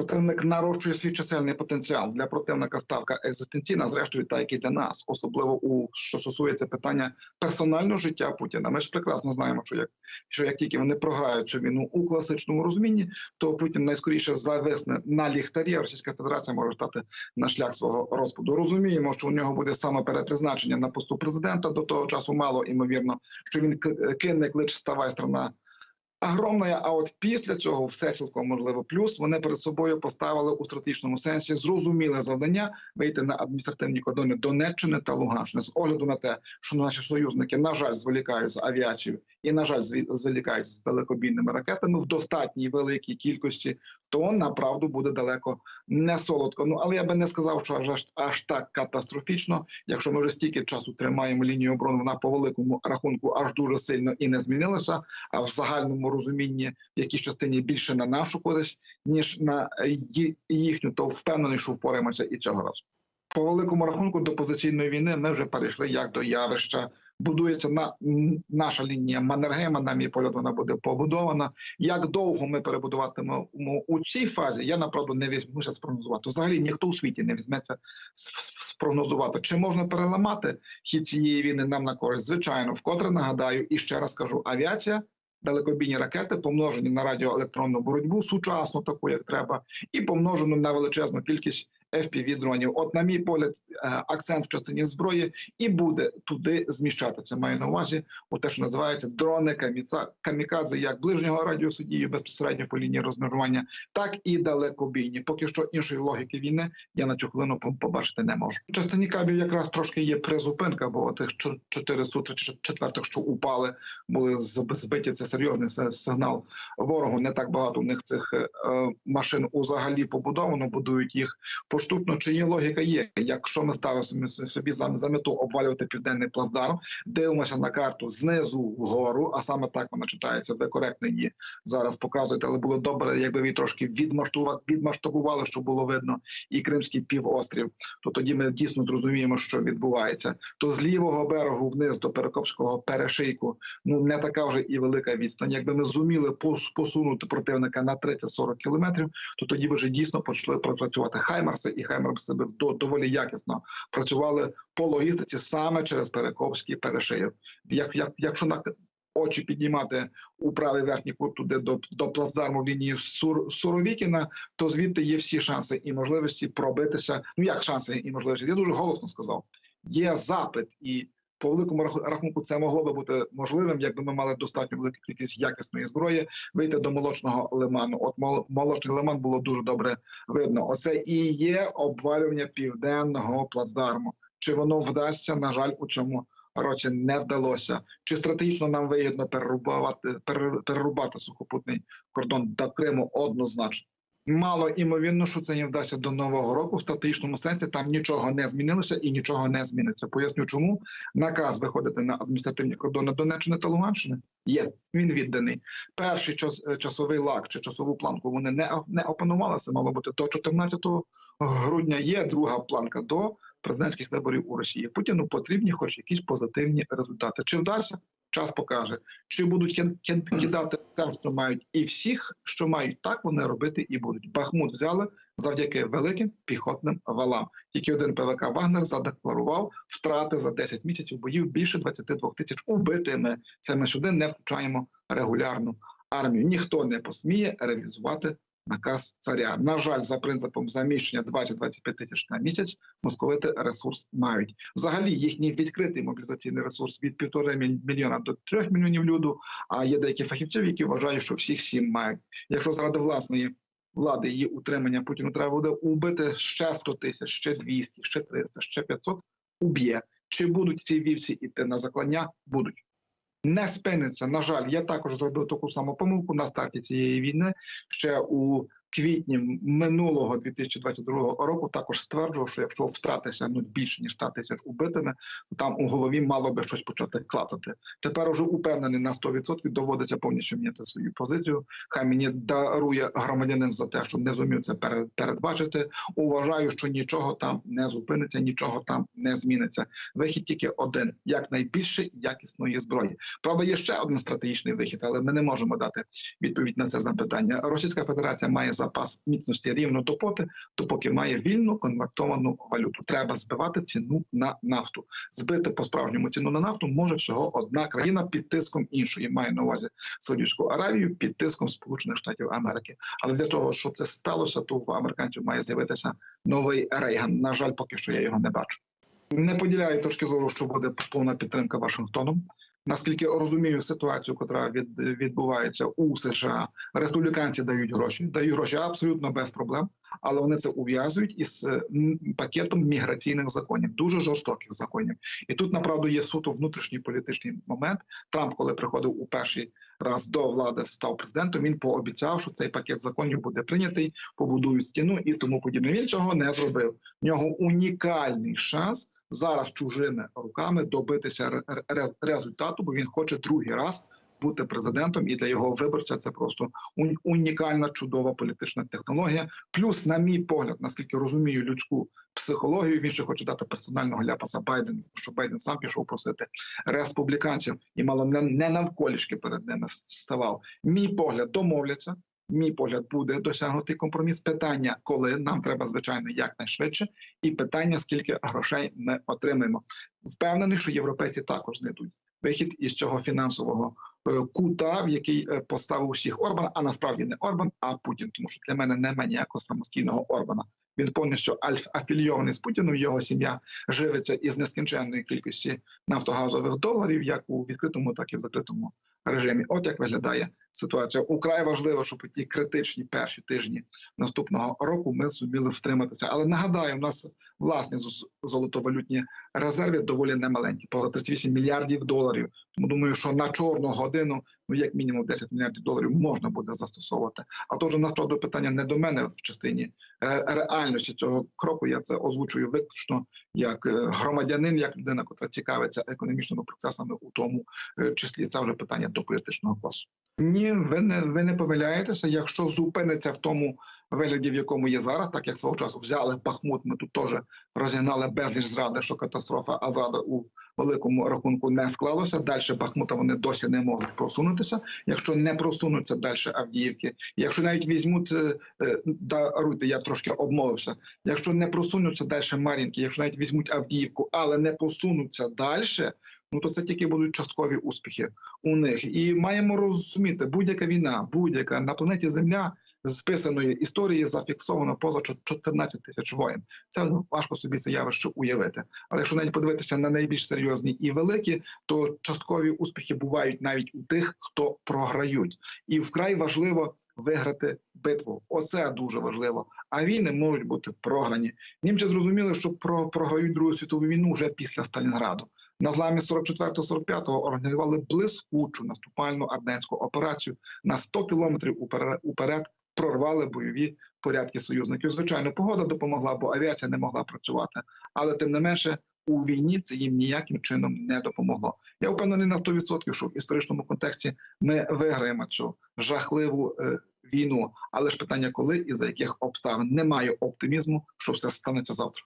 Противник нарощує свій чисельний потенціал для противника. Ставка екзистенційна, зрештою, та як і для нас, особливо у що стосується питання персонального життя Путіна. Ми ж прекрасно знаємо, що як що як тільки вони програють цю війну у класичному розумінні, то Путін найскоріше зависне на ліхтарі. Російська Федерація може стати на шлях свого розпаду. Розуміємо, що у нього буде саме перепризначення на посту президента. До того часу мало імовірно, що він кине клич ставай страна огромна, а от після цього все цілком можливо. Плюс вони перед собою поставили у стратегічному сенсі зрозуміле завдання вийти на адміністративні кордони Донеччини та Луганщини з огляду на те, що наші союзники на жаль зволікають з авіацією і на жаль зволікають з далекобійними ракетами в достатній великій кількості. То направду буде далеко не солодко. Ну але я би не сказав, що аж аж так катастрофічно. Якщо ми вже стільки часу тримаємо лінію оборони, вона по великому рахунку аж дуже сильно і не змінилася. А в загальному розумінні в якійсь частині більше на нашу користь ніж на е, їхню, то впевнений, що впораємося і цього разу. По великому рахунку до позиційної війни ми вже перейшли як до явища. Будується на наша лінія Маннергейма, на мій погляд, вона буде побудована. Як довго ми перебудуватимемо у цій фазі, я направду не візьмуся спрогнозувати. Взагалі ніхто у світі не візьметься спрогнозувати. Чи можна переламати хід цієї війни нам на користь? Звичайно, вкотре нагадаю і ще раз кажу: авіація. Далекобійні ракети помножені на радіоелектронну боротьбу, сучасну таку, як треба, і помножену на величезну кількість fpv дронів. От, на мій погляд, е, акцент в частині зброї і буде туди зміщатися. Маю на увазі у те, що називається дрони камікадзе, як ближнього радіусу дії безпосередньо по лінії розмежування, так і далекобійні. Поки що іншої логіки війни я на цю хвилину побачити не можу. В частині кабів якраз трошки є призупинка, бо тих чо- чотири сутри четвертих, що упали, були збиті. Це серйозний сигнал ворогу. Не так багато у них цих е, е, машин взагалі побудовано, будують їх поштучно. Чи є логіка є? Якщо ми ставимо собі- за, мету обвалювати південний плацдарм, дивимося на карту знизу вгору, а саме так вона читається. Ви коректно її зараз показуєте, але було добре, якби ви трошки відмасштабували, щоб було видно і Кримський півострів. То тоді ми дійсно зрозуміємо, що відбувається. То з лівого берегу вниз до Перекопського перешийку ну не така вже і велика відстань. Якби ми зуміли посунути противника на 30-40 кілометрів, то тоді вже дійсно почали працювати Хаймерси, і Хаймерси доволі якісно працювали по логістиці саме через Перекопський перешийок. Як, як якщо на очі піднімати у правий верхній кут туди до, до плацдарму лінії Сур, Суровікіна, то звідти є всі шанси і можливості пробитися. Ну як шанси і можливості? Я дуже голосно сказав. Є запит і. По великому раху- рахунку це могло би бути можливим, якби ми мали достатньо велику кількість якісної зброї вийти до молочного лиману. От мол- молочний лиман було дуже добре видно. Оце і є обвалювання південного плацдарму. Чи воно вдасться? На жаль, у цьому році не вдалося. Чи стратегічно нам вигідно перерубати перер- перерубати сухопутний кордон до Криму однозначно? Мало імовірно, що це не вдасться до нового року. В стратегічному сенсі там нічого не змінилося і нічого не зміниться. Поясню, чому наказ виходити на адміністративні кордони Донеччини та Луганщини є. Він відданий. Перший час, е, часовий лак чи часову планку вони не, не опанували. Це мало бути до 14 грудня. Є друга планка до президентських виборів у Росії. Путіну потрібні, хоч якісь позитивні результати. Чи вдасться? Час покаже, чи будуть ки- ки- кидати все, що мають, і всіх, що мають, так вони робити і будуть. Бахмут взяли завдяки великим піхотним валам. Тільки один ПВК Вагнер задекларував втрати за 10 місяців боїв більше 22 тисяч убитими. Це ми сюди не включаємо регулярну армію. Ніхто не посміє реалізувати наказ царя. На жаль, за принципом заміщення 20-25 тисяч на місяць московити ресурс мають. Взагалі їхній відкритий мобілізаційний ресурс від півтора міль- мільйона до трьох мільйонів люду. А є деякі фахівців, які вважають, що всіх сім мають. Якщо заради власної влади її утримання Путіну треба буде убити ще 100 тисяч, ще 200, ще 300, ще 500, уб'є. Чи будуть ці вівці іти на заклання? Будуть. Не спиниться. На жаль, я також зробив таку саму помилку на старті цієї війни ще у квітні минулого 2022 року. Також стверджував, що якщо втрати сягнуть більше ніж 100 тисяч убитими, то там у голові мало би щось почати клацати. Тепер уже упевнений на 100% доводиться повністю міняти свою позицію. Хай мені дарує громадянин за те, що не зумів це пере- передбачити. Уважаю, що нічого там не зупиниться, нічого там не зміниться. Вихід тільки один: якнайбільше якісної зброї. Правда, є ще один стратегічний вихід, але ми не можемо дати відповідь на це запитання. Російська Федерація має запас міцності рівно допоти, допоки має вільну конвертовану валюту. Треба збивати ціну на нафту. Збити по справжньому ціну на нафту може всього одна країна під тиском іншої. Має на увазі Саудівську Аравію під тиском Сполучених Штатів Америки. Але для того, щоб це сталося, то в американців має з'явитися новий Рейган. На жаль, поки що я його не бачу. Не поділяю точки зору, що буде повна підтримка Вашингтоном. Наскільки розумію ситуацію, яка від, відбувається у США, республіканці дають гроші, дають гроші абсолютно без проблем, але вони це ув'язують із е, пакетом міграційних законів, дуже жорстоких законів. І тут направду є суто внутрішній політичний момент. Трамп, коли приходив у перший раз до влади, став президентом. Він пообіцяв, що цей пакет законів буде прийнятий, побудують стіну і тому подібне. Він цього не зробив. В нього унікальний шанс зараз чужими руками добитися ре- ре- результату, бо він хоче другий раз бути президентом, і для його виборця це просто ун- унікальна чудова політична технологія. Плюс, на мій погляд, наскільки розумію людську психологію, він ще хоче дати персонального ляпаса Байдену, що Байден сам пішов просити республіканців і мало не навколішки перед ними ставав. Мій погляд домовляться. Мій погляд буде досягнутий компроміс. Питання, коли нам треба звичайно якнайшвидше, і питання, скільки грошей ми отримаємо. Впевнений, що європейці також знайдуть вихід із цього фінансового е, кута, в який е, поставив усіх Орбан, а насправді не Орбан, а Путін. Тому що для мене немає ніякого самостійного Орбана. Він повністю афільйований з Путіним. Його сім'я живиться із нескінченної кількості нафтогазових доларів, як у відкритому, так і в закритому режимі. От як виглядає ситуація. Украй важливо, щоб ті критичні перші тижні наступного року ми зуміли втриматися. Але нагадаю, у нас власні золотовалютні резерви доволі немаленькі, поза 38 мільярдів доларів. Тому думаю, що на чорну годину, ну як мінімум 10 мільярдів доларів можна буде застосовувати. А то вже насправді питання не до мене в частині е, реальності цього кроку. Я це озвучую виключно як е, громадянин, як людина, яка цікавиться економічними процесами, у тому е, числі це вже питання до політичного класу. Ні, ви не ви не помиляєтеся. Якщо зупиниться в тому вигляді, в якому є зараз, так як свого часу взяли Бахмут, ми тут теж розігнали безліч зради, що катастрофа, а зрада у великому рахунку не склалося. Далі Бахмута вони досі не можуть просунутися. Якщо не просунуться далі Авдіївки, якщо навіть візьмуть е, е, даруйте, я трошки обмовився. Якщо не просунуться далі Мар'їнки, якщо навіть візьмуть Авдіївку, але не посунуться далі, ну то це тільки будуть часткові успіхи у них. І маємо розуміти, будь-яка війна, будь-яка на планеті Земля з списаної історії зафіксовано поза 14 тисяч воїн. Це важко собі це явище уявити. Але якщо навіть подивитися на найбільш серйозні і великі, то часткові успіхи бувають навіть у тих, хто програють, і вкрай важливо. Виграти битву, оце дуже важливо. А війни можуть бути програні. Німці зрозуміли, що про програють Другу світову війну вже після Сталінграду. На зламі 44-45 організували блискучу наступальну арденську операцію на 100 кілометрів упере- уперед. Прорвали бойові порядки союзників. Звичайно, погода допомогла, бо авіація не могла працювати. Але тим не менше, у війні це їм ніяким чином не допомогло. Я впевнений на 100%, що в історичному контексті ми виграємо цю жахливу е, війну. Але ж питання, коли і за яких обставин немає оптимізму, що все станеться завтра.